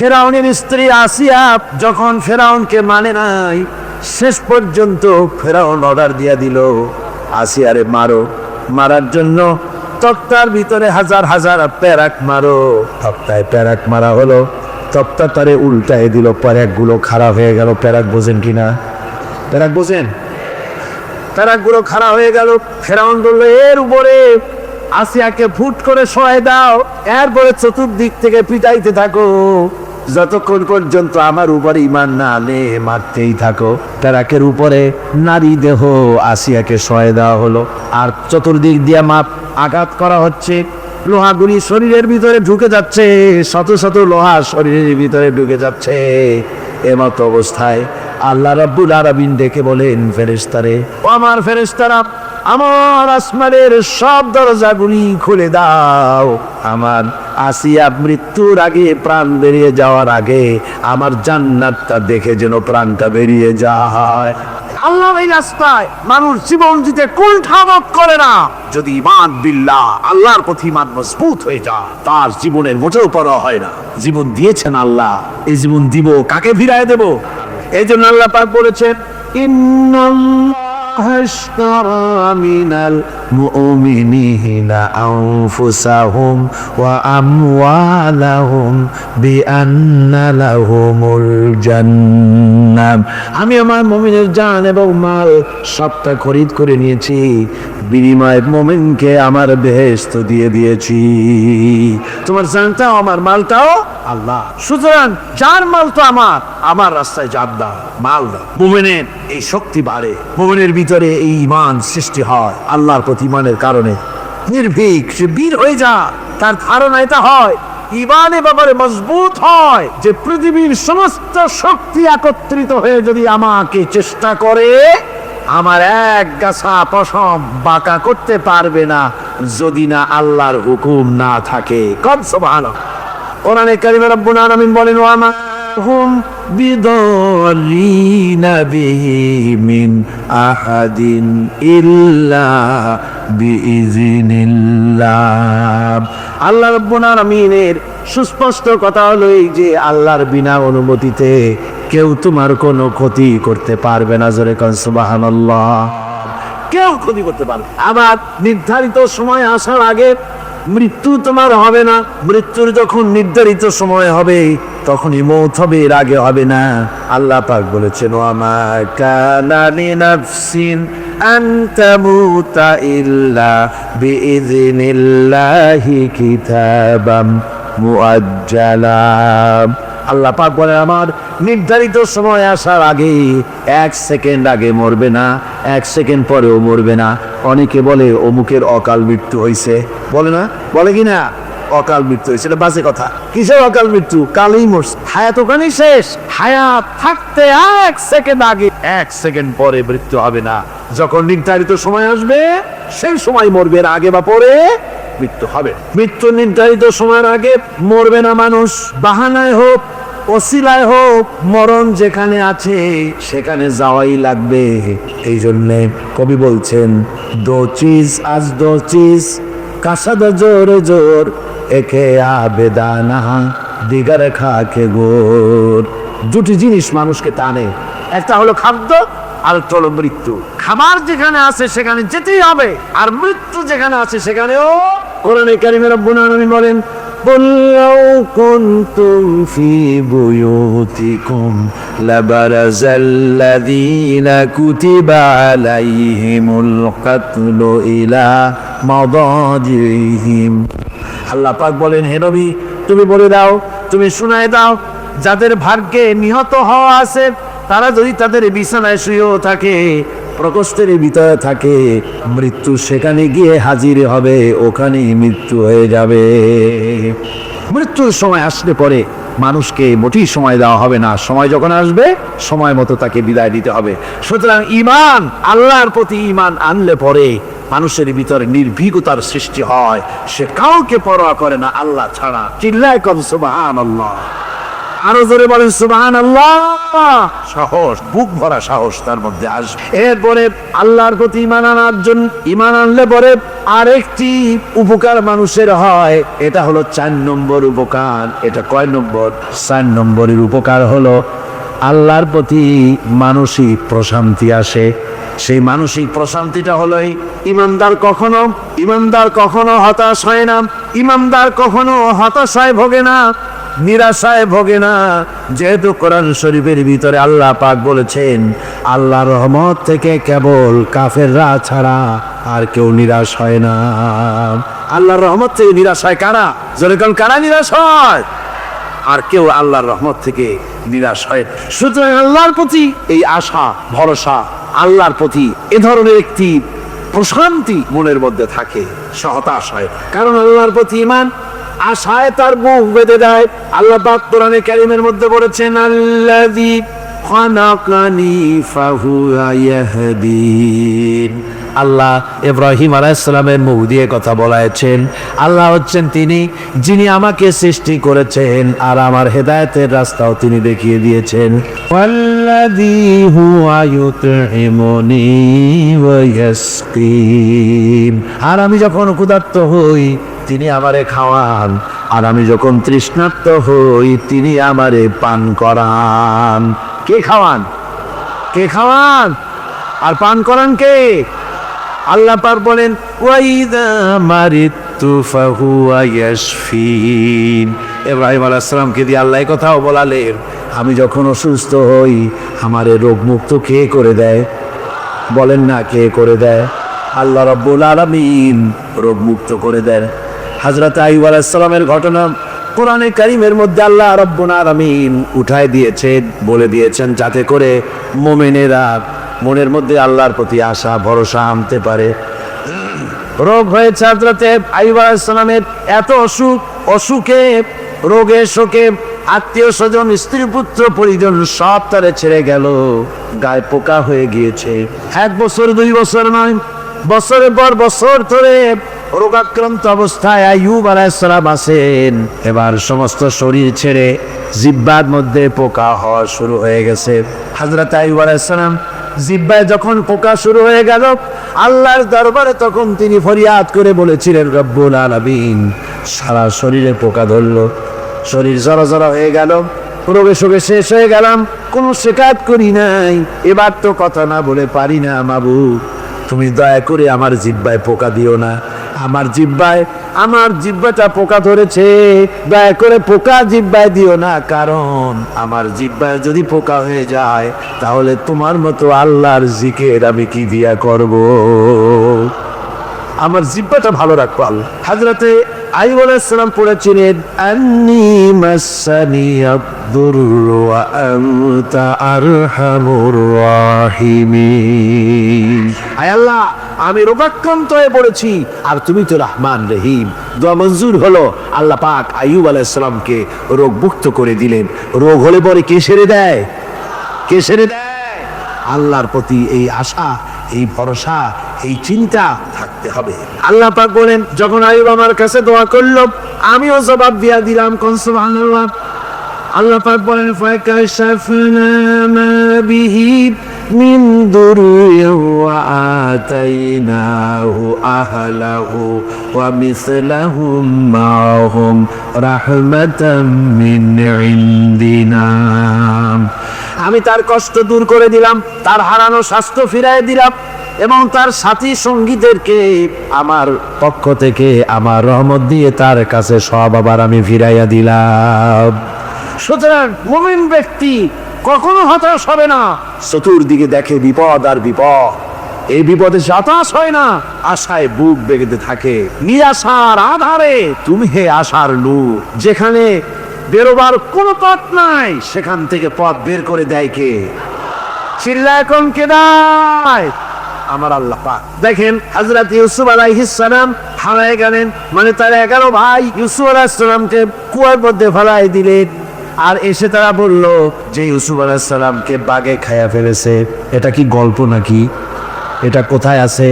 ফেরাউনের স্ত্রী আসিয়া যখন ফেরাউনকে মানে নাই, শেষ পর্যন্ত ফেরাউন অর্ডার দিয়া দিল আসিয়ারে মারো। মারার জন্য তক্তার ভিতরে হাজার হাজার প্যারাক মারো। তক্তায় প্যারাক মারা হলো। তক্তা তারে উল্টায় দিল, প্যারাকগুলো খারাপ হয়ে গেল। প্যারাক বোঝেন কিনা প্যারাক বোঝেন? প্যারাকগুলো খারাপ হয়ে গেল। ফেরাউন বলল, এর উপরে আসিয়াকে ফুট করে সহায় দাও। এরপরে চতুর্দিক থেকে পিটাইতে থাকো। যতক্ষণ পর্যন্ত আমার উপরে ইমান না আলে, মারতেই থাকো। প্যারাকের উপরে নারী দেহ আসিয়াকে সহায় দেওয়া হলো। আর চতুর্দিক দিয়া মাপ আঘাত করা হচ্ছে। লোহাগুলি শরীরের ভিতরে ঢুকে যাচ্ছে। শত শত লোহা শরীরের ভিতরে ঢুকে যাচ্ছে। এমত অবস্থায় আল্লাহ রাব্বুল আরাবিন ডেকে বলেন ফেরেস্তারে আমার ফেরেশতারা আমার আসমানের সব দরজাগুলি খুলে দাও। আমার আসিয়া মৃত্যুর আগে প্রাণ বেরিয়ে যাওয়ার আগে আমার জান্নাতটা দেখে যেন প্রাণটা বেরিয়ে যায়। আল্লাহ এই রাস্তায় মানুষ জীবন দিতে কুণ্ঠাবোধ করে না। যদি ইমান বিল্লাহ আল্লাহর প্রতি ইমান মজবুত হয়ে যায় তার জীবনের মোটেও পরোয়া হয় না। জীবন দিয়েছেন আল্লাহ এই জীবন দিব কাকে ফিরায় দেব? এই জন্য আল্লাহ পাক বলেছেন ইন্নাল্লাহ اشترى من الأرض. المؤمنين أنفسهم وأموالهم بأن لهم الجنة আমি আমার মমিনের জান এবং মাল সবটা খরিদ করে নিয়েছি বিনিময়ে মমিনকে আমার বেহেস্ত দিয়ে দিয়েছি তোমার জানটাও আমার মালটাও আল্লাহ সুতরাং যার মাল তো আমার আমার রাস্তায় জান দাও মাল দাও মোমেনের এই শক্তি বাড়ে মোমেনের ভিতরে এই ইমান সৃষ্টি হয় আল্লাহর প্রতি ইমানের কারণে। নির্ভীক, সে বীর হয়ে যা, তার ধারণা এটা হয়। ইমানে ব্যাপারে মজবুত হয় যে পৃথিবীর সমস্ত শক্তি একত্রিত হয়ে যদি আমাকে চেষ্টা করে, আমার এক গাছা পশম বাঁকা করতে পারবে না যদি না আল্লাহর হুকুম না থাকে। কন সুবহানাল্লাহ। কোরআনে কারিমে রব্বুল আলামিন বলেন ও মা হুম বিদরিনা বিহি আহাদিন ইল্লা বিইজনিল্লাহ আল্লাহ রব্বুল আলামিনের সুস্পষ্ট কথা হলো এই যে আল্লাহর বিনা অনুমতিতে কেউ তোমার কোনো ক্ষতি করতে পারবে না, জোরে কন সুবহানাল্লাহ। কেউ ক্ষতি করতে পারবে আবার নির্ধারিত সময় আসার আগে মৃত্যু তোমার হবে না। মৃত্যুর যখন নির্ধারিত সময় হবে, তখনই মৌত হবে, এর আগে হবে না। আল্লাহ পাক বলেছেন আল্লাহ পাক বলে আমার নির্ধারিত সময় আসার আগে এক সেকেন্ড আগে মরবে না, এক সেকেন্ড পরেও মরবে না। অনেকে বলে, অমুকের অকাল মৃত্যু হয়েছে বলে না? বলে কি না? অকাল মৃত্যু হয়েছে এটা বাজে কথা। কিসের অকাল মৃত্যু? কালই মরছে। হায়াত ওখানেই শেষ। হায়াত থাকতে এক সেকেন্ড আগে, এক সেকেন্ড পরে মৃত্যু হবে না। যখন নির্ধারিত সময় আসবে, সেই সময় মরবে। আগে বা পরে মৃত্যু হবে। মৃত্যু নির্ধারিত সময়ের আগে মরবে না মানুষ। বাহানায় হোক অসিলায় হোক, মরণ যেখানে আছে, সেখানে যাওয়াই লাগবে। এই জন্যে কবি বলছেন, দো চিজ আজ দো চিজ, কাসাদ জোর জোর, একে আবেদানা দিগার খাকে গোর। দুটি জিনিস মানুষকে টানে। একটা হলো খাদ্য, আর হলো মৃত্যু। খাবার যেখানে আছে, সেখানে যেতেই হবে। আর মৃত্যু যেখানে আছে, সেখানেও কোরআনে কারিমে রব্বুল আলামিন বলেন قل لو كنتم في بيوتكم لبرز الذين كتب عليهم القتل إلى مضاجعهم আল্লাহ পাক বলেন হে নবী তুমি বলে দাও তুমি শুনায় দাও যাদের ভাগ্যে নিহত হওয়া আছে তারা যদি তাদের বিছানায় শুয়েও থাকে প্রকোষ্ঠের ভিতরে থাকে, মৃত্যু সেখানে গিয়ে হাজির হবে, ওখানেই মৃত্যু হয়ে যাবে। মৃত্যুর সময় আসলে পরে মানুষকে মোটেই সময় দেওয়া হবে না। সময় যখন আসবে, সময় মতো তাকে বিদায় দিতে হবে। সুতরাং ইমান আল্লাহর প্রতি ইমান আনলে পরে মানুষের ভিতরে নির্ভীকতার সৃষ্টি হয়। সে কাউকে পরোয়া করে না, আল্লাহ ছাড়া। চিল্লায় কম, সুবহানাল্লাহ। আরও জোরে বলেন সুবাহান আল্লাহ সাহস বুক ভরা সাহস তার মধ্যে আসবে। এরপরে আল্লাহর প্রতি ইমান আনার জন্য ইমান আনলে পরে আরেকটি উপকার মানুষের হয় এটা হলো চার নম্বর উপকার। এটা কয় নম্বর? চার নম্বরের উপকার হলো আল্লাহর প্রতি মানসিক প্রশান্তি আসে। সেই মানসিক প্রশান্তিটা হলো ইমানদার কখনো ইমানদার কখনো হতাশ হয় না ইমানদার কখনো হতাশায় ভোগে না নিরাশায় ভোগে না। যেহেতু কোরআন শরীফের ভিতরে আল্লাহ পাক বলেছেন আল্লাহ রহমত থেকে কেবল কাফেররা ছাড়া আর কেউ নিরাশ হয় না। আল্লাহর রহমত থেকে নিরাশ হয় কারা? যেরকম কারা নিরাশ হয়? আর কেউ আল্লাহর রহমত থেকে নিরাশ হয় সুতরাং আল্লাহর প্রতি এই আশা, ভরসা, আল্লাহর প্রতি এ ধরনের একটি প্রশান্তি মনের মধ্যে থাকে সে হতাশ হয়। কারণ আল্লাহর প্রতি ইমান আশায় তার বুক বেঁধে দেয়। আল্লাহ পাক কোরআনে মধ্যে বলেছেন, আল্লাযী খানাকানি ফাহুয়া আল্লাহ ইব্রাহিম আলাইসালামের মুখ দিয়ে কথা বলাইছেন। আল্লাহ হচ্ছেন তিনি, যিনি আমাকে সৃষ্টি করেছেন আর আমার হেদায়েতের রাস্তাও তিনি দেখিয়ে দিয়েছেন। আর আমি যখন ক্ষুধার্ত হই তিনি আমারে খাওয়ান। আর আমি যখন তৃষ্ণার্ত হই, তিনি আমারে পান করান। কে খাওয়ান? কে খাওয়ান? আর পান করান কে? আল্লাহ পার বলেন আলাইহিস সালামকে দিয়ে আল্লাহ কথাও বলালেন, আমি যখন অসুস্থ হই, আমারে রোগ মুক্ত কে করে দেয়? বলেন না, কে করে দেয়? আল্লাহ রব্বুল আলামিন রোগ মুক্ত করে দেন। হযরত আইয়ুব আলাইহিস ঘটনা কোরআনে কারিমের মধ্যে আল্লাহ রব্বুল আলামিন উঠায় দিয়েছেন, বলে দিয়েছেন যাতে করে মুমিনেরা মনের মধ্যে আল্লাহর প্রতি আশা, ভরসা আনতে পারে। রোগ হয়েছে হজরতে আইব আলাইসালামের এত অসুখ, অসুখে, রোগে শোকে, আত্মীয় স্বজন, স্ত্রী, পুত্র, পরিজন সব তারে ছেড়ে গেল, গায়ে পোকা হয়ে গিয়েছে। এক বছর, দুই বছর নয়, বছরের পর বছর ধরে রোগাক্রান্ত অবস্থায় আইয়ুব আলাইসালাম আছেন। এবার সমস্ত শরীর ছেড়ে জিব্বার মধ্যে পোকা হওয়া শুরু হয়ে গেছে। হাজরত আইয়ুব আলাইসালাম জিব্বায় যখন পোকা শুরু হয়ে গেল, আল্লাহর দরবারে তখন তিনি ফরিয়াদ করে বলেছিলেন, রব্বুল আলামিন, সারা শরীরে পোকা ধরলো। শরীর জড়া জড়া হয়ে গেল, রোগে শোগে শেষ হয়ে গেলাম, কোনো শেখাত করি নাই। এবার তো কথা না বলে পারি না মাবু তুমি দয়া করে আমার জিব্বায় পোকা দিও না। আমার জিব্বায়, আমার জিব্বাটা পোকা ধরেছে। দয়া করে পোকা জিব্বায় দিও না, কারণ আমার জিব্বায় যদি পোকা হয়ে যায়, তাহলে তোমার মতো আল্লাহর জিকের আমি কি দিয়া করব? আমার জিব্বাটা ভালো রাখব আল্লাহ। হাজরাতে আইব আলাইসালাম পড়েছিলেন, আন্নি মাসানি আব্দুর ওয়া আনতা আরহামুর আয় আল্লাহ আমি রোগাক্রান্ত হয়ে পড়েছি, আর তুমি তো রহমান রহিম। দোয়া মঞ্জুর হলো, আল্লাহ পাক আইয়ুব আলাইসালামকে রোগ মুক্ত করে দিলেন। রোগ হলে পরে কে সেরে দেয়? কে সেরে দেয়? আল্লাহর প্রতি এই আশা, এই ভরসা, এই চিন্তা থাকতে হবে। আল্লাহ পাক বলেন, যখন আইব আমার কাছে দোয়া করল, আমিও জবাব দিয়া দিলাম, কোন সুবহানাল্লাহ? আল্লাহ পাক বলেন ফাকাশাফনা মা বিহি ওয়া আতাইনাহু আহলাহু ওয়া মিসলাহুম মাআহুম রাহমাতাম মিন ইনদিনা আমি তার কষ্ট দূর করে দিলাম, তার হারানো স্বাস্থ্য ফিরাই দিলাম এবং তার সাথী সঙ্গীদেরকে আমার পক্ষ থেকে আমার রহমত দিয়ে তার কাছে সব আবার আমি ফিরাইয়া দিলাম। সুতরাং মুমিন ব্যক্তি কখনো হতাশ হবে না। চতুর্দিকে দেখে বিপদ আর বিপদ। এই বিপদে হতাশ হয় না, আশায় বুক বেগেতে থাকে। নিরাশার আধারে তুমি হে আশার লু যেখানে বেরোবার কোনো পথ নাই, সেখান থেকে পথ বের করে দেয় কে? চিল্লা এখন কে আমার আল্লাহ পাক। দেখেন, হযরত ইউসুফ সালাম হারায় গেলেন। মানে তার এগারো ভাই ইউসুফ আলাইহিস সালামকে কুয়ার মধ্যে ফেলাই দিলেন। আর এসে তারা বলল, যে ইউসুফ আলাইহিস সালামকে বাগে খায়া ফেলেছে, এটা কি গল্প নাকি? এটা কোথায় আছে?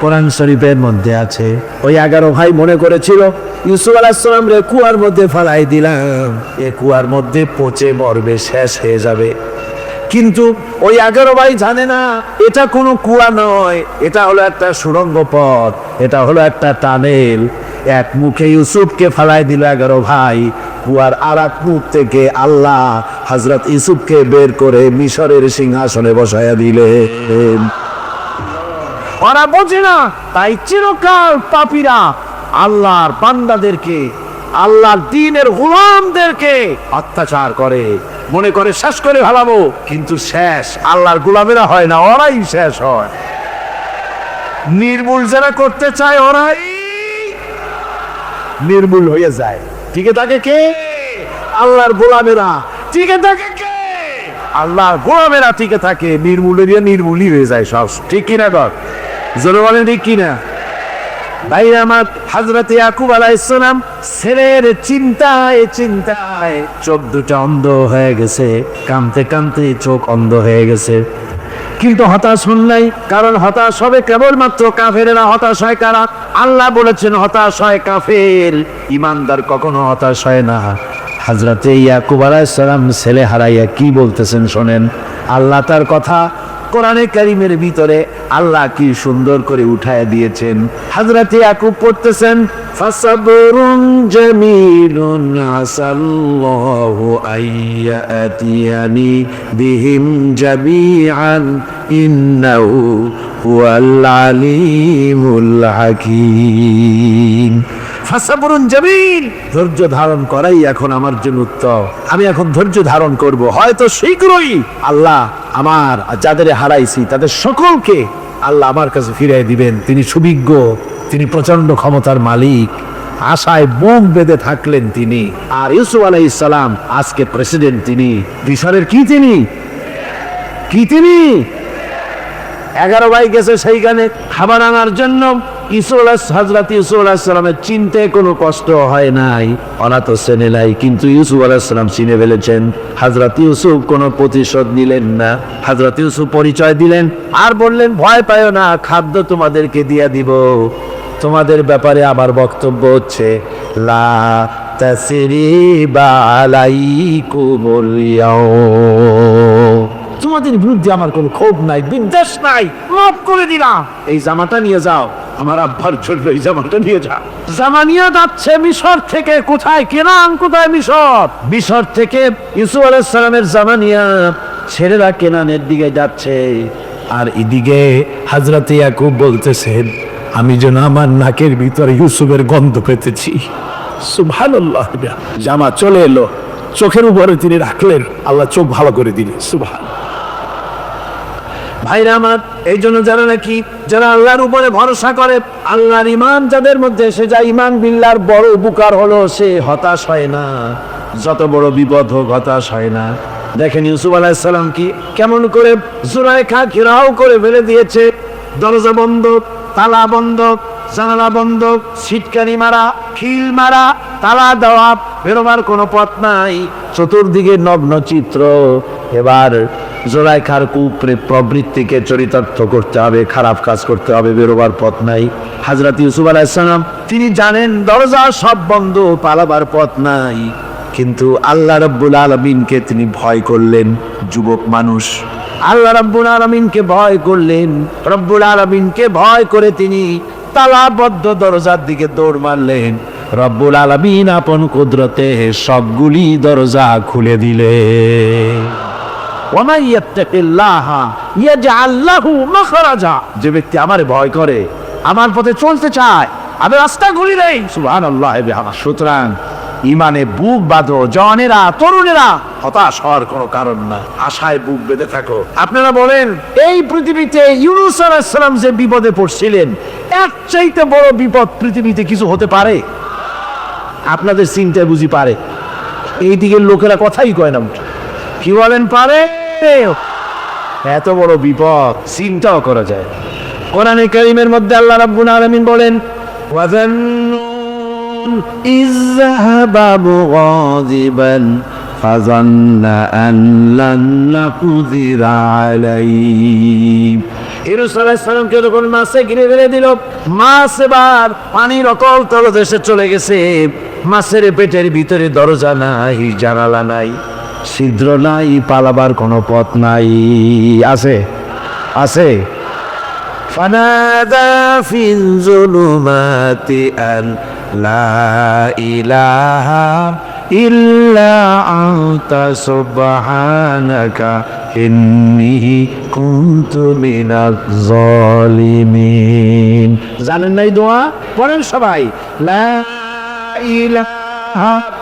কোরআন শরীফের মধ্যে আছে। ওই এগারো ভাই মনে করেছিল, ইউসুফ আলাহিসাম রে কুয়ার মধ্যে ফালাই দিলাম। এ কুয়ার মধ্যে পচে মরবে, শেষ হয়ে যাবে। কিন্তু ওই এগারো ভাই জানে না, এটা কোনো কুয়া নয়, এটা হলো একটা সুড়ঙ্গ পথ, এটা হলো একটা টানেল। এক মুখে ইউসুফকে ফালাই দিল এগারো ভাই কুয়ার আর থেকে আল্লাহ হজরত ইউসুফকে বের করে মিশরের সিংহাসনে বসাইয়া দিলেন। ওরা বোঝে না, তাই চিরকাল পাপীরা আল্লাহর বান্দাদেরকে, আল্লাহর দিনের গোলামদেরকে অত্যাচার করে। মনে করে শেষ করে ভালাবো কিন্তু শেষ আল্লাহর গোলামেরা হয় না, ওরাই শেষ হয়। নির্মূল যারা করতে চায়, ওরাই নির্মূল হয়ে যায়। টিকে থাকে কে? আল্লাহর গোলামেরা। টিকে থাকে কে? আল্লাহর গোলামেরা টিকে থাকে। নির্মূল এরিয়া নির্মূলই হয়ে যায় সব। ঠিক কিনা কর? জোরে বলেন ঠিক কিনা? ভাই, আমার হাজরত ইয়াকুব আলাইসালাম ছেলের চিন্তায় চিন্তায় চোখ দুটো অন্ধ হয়ে গেছে। কামতে কামতে চোখ অন্ধ হয়ে গেছে। কিন্তু হতাশ হন নাই, কারণ হতাশ হবে কেবলমাত্র কাফেরেরা হতাশ হয় কারা? আল্লাহ বলেছেন, হতাশ হয় কাফের। ইমানদার কখনো হতাশ হয় না। হাজরাতে ইয়াকুব আলাইসালাম ছেলে হারাইয়া কি বলতেছেন শোনেন? আল্লাহ তার কথা কোরআনে কারিমের ভিতরে আল্লাহ কি সুন্দর করে উঠায় দিয়েছেন। হাজরাতে ইয়াকুব পড়তেছেন, ফাসাবরুন জামিলুন আসাল্লাহু আইয়াতিয়ানি বিহিম জামিআন, ইন্নাহু হুয়াল আলিমুল হাকীম। ফাসাবরুন জামিল, ধৈর্য ধারণ করাই এখন আমার জন্য উত্তম। আমি এখন ধৈর্য ধারণ করব। হয়তো শীঘ্রই আল্লাহ আমার যাদের হারাইছি, তাদের সকলকে আল্লাহ আমার কাছে ফিরিয়ে দিবেন। তিনি সুবিজ্ঞ, তিনি প্রচণ্ড ক্ষমতার মালিক। আশায় বুক বেঁধে থাকলেন তিনি। আর ইউসুফ আলাই ইসলাম আজকে প্রেসিডেন্ট তিনি। মিশরের কি তিনি? কি তিনি? এগারো ভাই গেছে সেইখানে খাবার আনার জন্য। ইসুল হাজরাত ইউসুফ আলাহিসাল্লামের চিনতে কোনো কষ্ট হয় নাই। তো চেনে নাই, কিন্তু ইউসুফ আলাহিসাল্লাম চিনে ফেলেছেন। হাজরাত ইউসুফ কোনো প্রতিশোধ নিলেন না। হাজরাত ইউসুফ পরিচয় দিলেন, আর বললেন, ভয় পায় না, খাদ্য তোমাদেরকে দিয়া দিব। তোমাদের ব্যাপারে আমার বক্তব্য হচ্ছে, লা তোমাদের বিরুদ্ধে আমার কোনো ক্ষোভ নাই, বিদ্বেষ নাই, মাফ করে দিলাম। এই জামাটা নিয়ে যাও। আমার আব্বার জন্য এই জামাটা নিয়ে যাও জামা নিয়ে যাচ্ছে মিশর থেকে। কোথায়? কেনান কোথায় মিশর? মিশর থেকে ইউসুফ আলাইসালামের জামা নিয়ে ছেলেরা কেনানের দিকে যাচ্ছে। আর এদিকে হাজরাতে ইয়াকুব বলতেছেন আমি যেন আমার নাকের ভিতরে ইউসুফের গন্ধ পেতেছি। সুবহানাল্লাহ জামা চলে এলো। চোখের উপরে তিনি রাখলেন। আল্লাহ চোখ ভালো করে দিলেন। সুবহান। ভাইরা আমার, এই জন্য যারা নাকি, যারা আল্লাহর উপরে ভরসা করে, আল্লাহর ইমান যাদের মধ্যে, সে যা ইমান বিল্লার বড় উপকার হলো, সে হতাশ হয় না। যত বড় বিপদ হোক, হতাশ হয় না। দেখেন ইউসুফ আলাহিসাল্লাম কি, কেমন করে জুরাইখা ঘেরাও করে ফেলে দিয়েছে। দরজা বন্ধ, তালা বন্ধ, জানালা বন্ধ, ছিটকানি মারা, খিল মারা, তালা দেওয়া, বেরোবার কোনো পথ নাই। চতুর্দিকে নগ্ন চিত্র। এবার জোড়াইখার কুপরে প্রবৃত্তিকে চরিতার্থ করতে হবে, খারাপ কাজ করতে হবে, বেরোবার পথ নাই। হাজরত ইউসুফ আলাইসালাম তিনি জানেন দরজা সব বন্ধ, পালাবার পথ নাই। কিন্তু আল্লাহ রব্বুল আলমিনকে তিনি ভয় করলেন, যুবক মানুষ। আল্লাহ রব্বুল আলমিনকে ভয় করলেন, রব্বুল আলমিনকে ভয় করে তিনি তালাবদ্ধ দরজার দিকে দৌড় মারলেন। রব্বুল আলমিন আপন কুদরতে সবগুলি দরজা খুলে দিলে যে ব্যক্তি আমারে ভয় করে, আমার পথে চলতে চায়, আমি রাস্তা ঘুরি দেই সুবহানাল্লাহ বিহামা, সুতরাং ইমানে বুক বাঁধো জনেরা তরুণেরা, হতাশ হওয়ার কোনো কারণ না। আশায় বুক বেঁধে থাকো। আপনারা বলেন, এই পৃথিবীতে ইউনুস আলাইসালাম যে বিপদে পড়ছিলেন, এর চাইতে বড় বিপদ পৃথিবীতে কিছু হতে পারে? আপনাদের চিন্তায় বুঝি পারে। এই দিকের লোকেরা কথাই কয় না। কি বলেন, পারে? এত বড় বিপদ চিন্তাও করা যায় কোরআনে কারিমের মধ্যে আল্লাহ রাব্বুল আলামিন বলেন ওয়াজান্নুন ইয যাহাবা মুগাযিবান فظن أن لن نقدر عليه ইউনুস আলাইহিসসালামকে যখন মাছে ঘিরে ফেলে দিল মাছ এবার পানির অকল তলদেশে চলে গেছে মাছের পেটের ভিতরে দরজা নাই জানালা নাই ছিদ্র নাই, পালাবার কোনো পথ নাই। আছে? আছে? জানেন নাই দোয়া? পড়েন সবাই। লা ইলাহা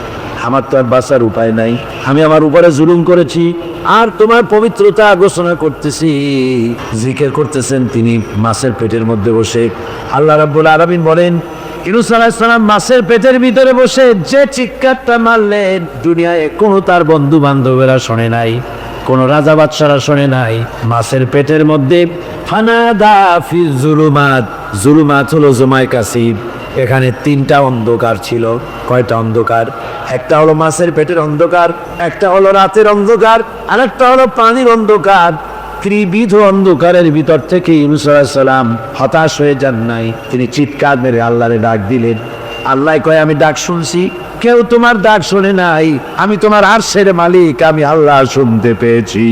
আমার তো আর বাঁচার উপায় নাই। আমি আমার উপরে জুলুম করেছি, আর তোমার পবিত্রতা ঘোষণা করতেছি। জিকের করতেছেন তিনি মাছের পেটের মধ্যে বসে। আল্লাহ রাব্বুল আলামিন বলেন, ইনুস আলাইসালাম মাছের পেটের ভিতরে বসে যে চিৎকারটা মারলেন, দুনিয়ায় কোনো তার বন্ধু বান্ধবেরা শোনে নাই, কোনো রাজা বাদশারা শোনে নাই। মাছের পেটের মধ্যে ফানাদা ফি জুলুমাত জুলুমাত হলো জুমাই কাসিব এখানে তিনটা অন্ধকার ছিল, কয়টা অন্ধকার? একটা হলো মাছের পেটের অন্ধকার, একটা হলো রাতের অন্ধকার আর একটা হলো পানির অন্ধকার। ত্রিবিধ অন্ধকারের ভিতর থেকে ইউনুস সালাম হতাশ হয়ে যান নাই। তিনি চিৎকার মেরে আল্লাহরে ডাক দিলেন। আল্লাহ কয়, আমি ডাক শুনছি। কেউ তোমার ডাক শোনে নাই। আমি তোমার আরশের মালিক। আমি আল্লাহ শুনতে পেয়েছি।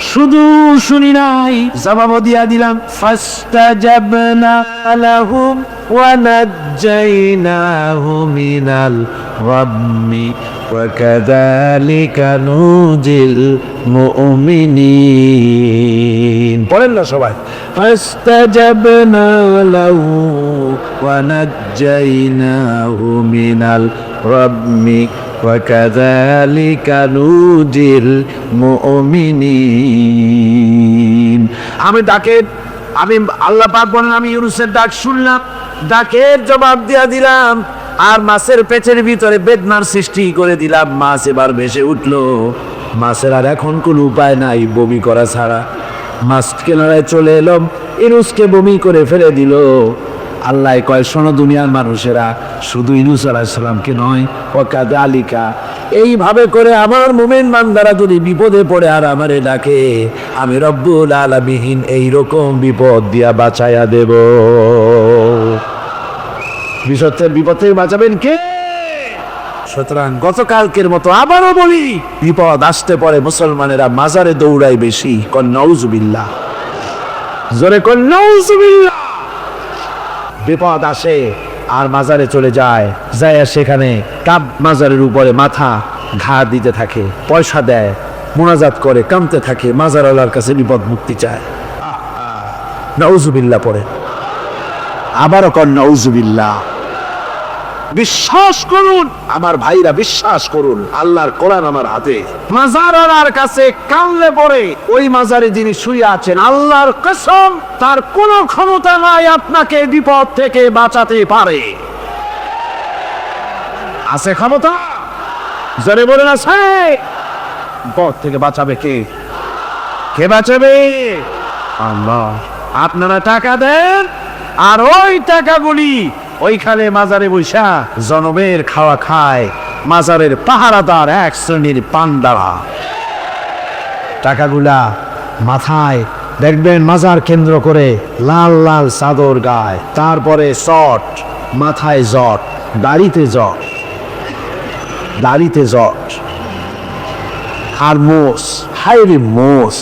শুধু শুনি নাই। জবাব দিয়া দিলাম, ফাস্তাজাবনা লাহুম ওয়া নাজ্জাইনাহু মিনাল গাম্মি ওয়া কাযালিকা নুজিল মুমিনিন পড়েন না সবাই ফাস্তাজাবনা লাহু ওয়া নাজ্জাইনাহু মিনাল গাম্মি وكذلك نوجي المؤمنين আমি ডাকের আমি আল্লাহ পাক বলেন আমি ইউনুসের ডাক শুনলাম ডাকের জবাব দিয়া দিলাম, আর মাছের পেটের ভিতরে বেদনার সৃষ্টি করে দিলাম। মাছ এবার ভেসে উঠল। মাছের আর এখন কোনো উপায় নাই বমি করা ছাড়া। মাছ কেনারায় চলে এলাম, ইনুসকে বমি করে ফেলে দিল। আল্লাহ কয়, শোনো দুনিয়ার মানুষেরা, শুধু ইনুস আলাহিসাল্লামকে নয় ওকাদ আলিকা, এইভাবে করে আমার মুমিন বান্দারা যদি বিপদে পড়ে আর আমারে ডাকে, আমি রব্বুল আলামিহিন এইরকম বিপদ দিয়া বাঁচাইয়া দেব। বিপদের বিপদ বাঁচাবেন কে? সুতরাং গতকালকের মতো আবারও বলি, বিপদ আসতে পরে মুসলমানেরা মাজারে দৌড়ায় বেশি, কন নউজুবিল্লাহ। জোরে কন নউজুবিল্লাহ। বিপদ আসে, আর মাজারে চলে যায় যায় সেখানে কাব মাজারের উপরে মাথা ঘা দিতে থাকে, পয়সা দেয়, মোনাজাত করে কামতে থাকে মাজারওয়ালার কাছে বিপদ মুক্তি চায়। নউজুবিল্লাহ পড়ে। আবারও কন নউজুবিল্লাহ। বিশ্বাস করুন। আমার ভাইরা বিশ্বাস করুন আল্লাহর কোরআন আমার হাতে। মাজারার কাছে কানলে পরে ওই মাজারে যিনি শুয়ে আছেন আল্লাহর কসম তার কোনো ক্ষমতা নাই আপনাকে বিপদ থেকে বাঁচাতে পারে। আছে ক্ষমতা? জরে বলেন আছে। বিপদ থেকে বাঁচাবে কে? কে বাঁচাবে? আল্লাহ। আপনারা টাকা দেন আর ওই টাকাগুলি ওইখানে মাজারে বৈশা জনমের খাওয়া খায়। মাজারের পাহারাদার এক শ্রেণির পান্ডারা। টাকাগুলা মাথায় দেখবেন মাজার কেন্দ্র করে লাল লাল চাদর গায়। তারপরে শট মাথায় জট, দাড়িতে জট দাড়িতে জট। আর মোষ হাইরে মোষ।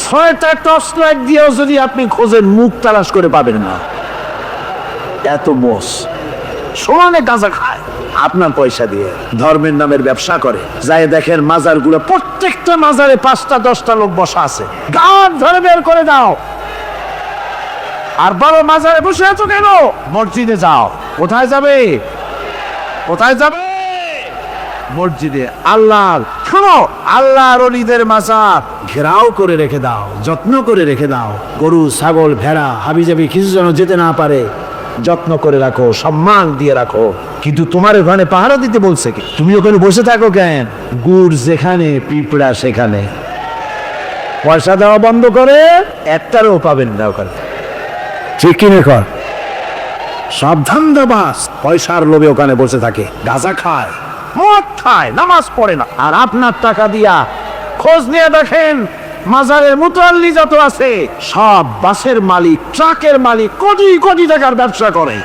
ছয়টা টর্চ লাইট দিয়েও যদি আপনি খোঁজেন, মুখ তালাশ করে পাবেন না। এত মোষ সমানে গাঁজা খায়। আপনার পয়সা দিয়ে ধর্মের নামের ব্যবসা করে। যাই দেখেন মাজারগুলো প্রত্যেকটা মাজারে পাঁচটা, দশটা লোক বসা আছে। গান ধরে বের করে দাও। আর বড় মাজারে বসে আছো কেন? মসজিদে যাও। কোথায় যাবে? কোথায় যাবে? মসজিদে আল্লাহ শোনো, আল্লাহর অলিদের মাজার। ঘেরাও করে রেখে দাও, যত্ন করে রেখে দাও। গরু, ছাগল, ভেড়া, হাবিজাবি, কিছু যেন যেতে না পারে। যত্ন করে রাখো সম্মান দিয়ে রাখো। কিন্তু তোমার ওখানে পাহারা দিতে বলছে কি? তুমি ওখানে বসে থাকো কেন? গুড় যেখানে পিঁপড়া সেখানে। পয়সা দেওয়া বন্ধ করে একটারও পাবেন না ওখানে। ঠিক কিনে কর? সাবধান দাবাস পয়সার লোভে ওখানে বসে থাকে। গাঁজা খায়। মদ খায় নামাজ পড়ে না। আর আপনার টাকা দিয়া খোঁজ নিয়ে দেখেন মাজারের মুতাল্লি যত আছে, সব বাসের মালিক, ট্রাকের মালিক কোটি কোটি টাকার ব্যবসা করে।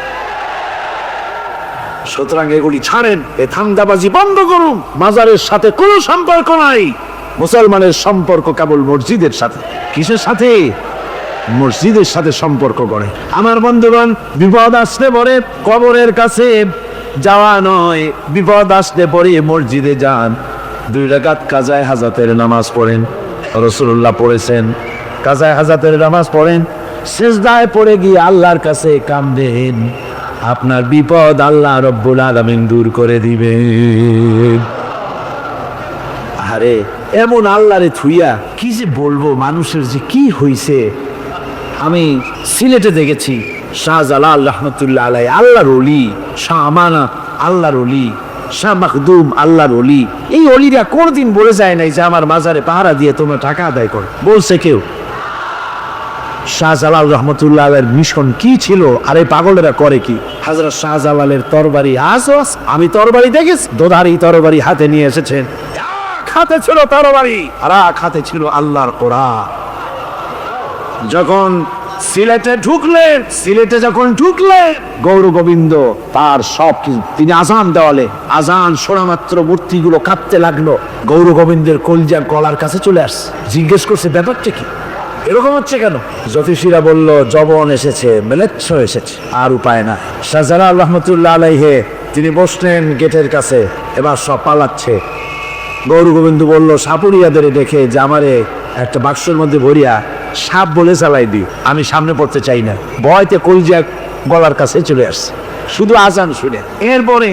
সুতরাং এগুলি ছাড়েন, এ ধান্দাবাজি বন্ধ করুন। মাজারের সাথে কোনো সম্পর্ক নাই। মুসলমানের সম্পর্ক কেবল মসজিদের সাথে। কিসের সাথে? মসজিদের সাথে সম্পর্ক করে। আমার বন্ধুগণ, বিপদ আসলে পরে কবরের কাছে যাওয়া নয়। বিপদ আসলে পরে মসজিদে যান। দুই রাকাত কাজায় হাজাতের নামাজ পড়েন। রসুল্লাহ পড়েছেন। কাজায় হাজাতের নামাজ পড়েন শেষদায় পড়ে গিয়ে আল্লাহর কাছে কামদেন আপনার বিপদ আল্লাহ রব্বুল আলমিন দূর করে দিবেন। আরে, এমন আল্লাহরে থুইয়া কি যে বলব মানুষের যে কি হইছে। আমি সিলেটে দেখেছি শাহজালাল রহমতুল্লাহ আলাই আল্লাহর অলি শাহ আমানা আল্লাহর অলি শাহ মাকদুম, আল্লাহর অলি এই অলিরা কোনদিন বলে যায় নাই যে আমার মাজারে পাহারা দিয়ে তোমরা টাকা আদায় করো। বলছে কেউ, শাহজালাল রহমতুল্লাহ আলের মিশন কি ছিল? আর এই পাগলেরা করে কি? হাজরত শাহজালালের তরবারি আজও। আমি তরবারি দেখেছি। দোধারি তরবারি হাতে নিয়ে এসেছেন হাতে ছিল তরবারি, আর হাতে ছিল আল্লাহর কোরআন। যখন সিলেটে ঢুকলেন সিলেটে যখন ঢুকলেন গৌর গোবিন্দ তার সব কিছু, তিনি আজান দেওয়ালে, আজান শোনা মাত্র মূর্তিগুলো কাঁপতে লাগল। গৌর গোবিন্দের কলজা গলার কাছে চলে আসছে। জিজ্ঞেস করছে, ব্যাপারটা কি? এরকম হচ্ছে কেন? জ্যোতিষীরা বলল, জবন এসেছে, মেলেচ্ছ এসেছে, আর উপায় না শাহজালাল রহমতুল্লাহ আলাইহে, তিনি বসলেন গেটের কাছে, এবার সব পালাচ্ছে। গৌর গোবিন্দ বলল, সাপুরিয়াদের যে আমারে একটা বাক্সের মধ্যে ভরিয়া সাপ বলে চালাই দিই। আমি সামনে পড়তে চাই না। ভয়তে কলজা গলার কাছে চলে আসছে। শুধু আজান শুনে এরপরে